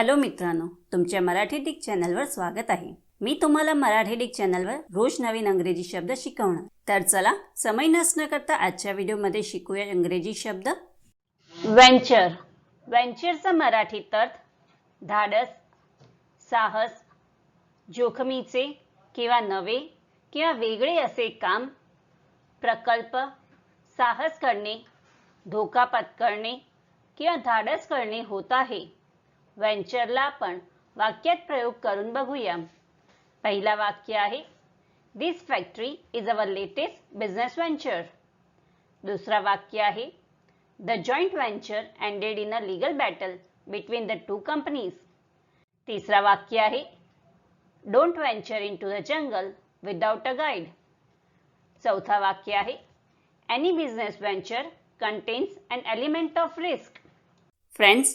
Hello मित्रांनो तुमच्या Marathi Dick चॅनलवर स्वागत आहे. मी तुम्हाला मराठी डिक चॅनलवर रोज नवीन अंग्रेजी शब्द शिकवणार. तर चला समय नसणं करता आजच्या व्हिडिओमध्ये शिकूया इंग्रजी शब्द. व्हेंचर व्हेंचरचा मराठीत अर्थ धाडस साहस जोखमीचे किंवा नवे किंवा वेगळे असे काम प्रकल्प साहस करणे धोका पत्करणे किंवा धाडस करणे होत आहे. व्हेंचरला आपण वाक्यात प्रयोग करून बघूया. पहिला वाक्य आहे this factory is our latest business venture दुसरा वाक्य आहे the joint venture ended in a legal battle between the two companies तिसरा वाक्य आहे don't venture into the jungle without a guide चौथा वाक्य आहे any business venture contains and element of risk friends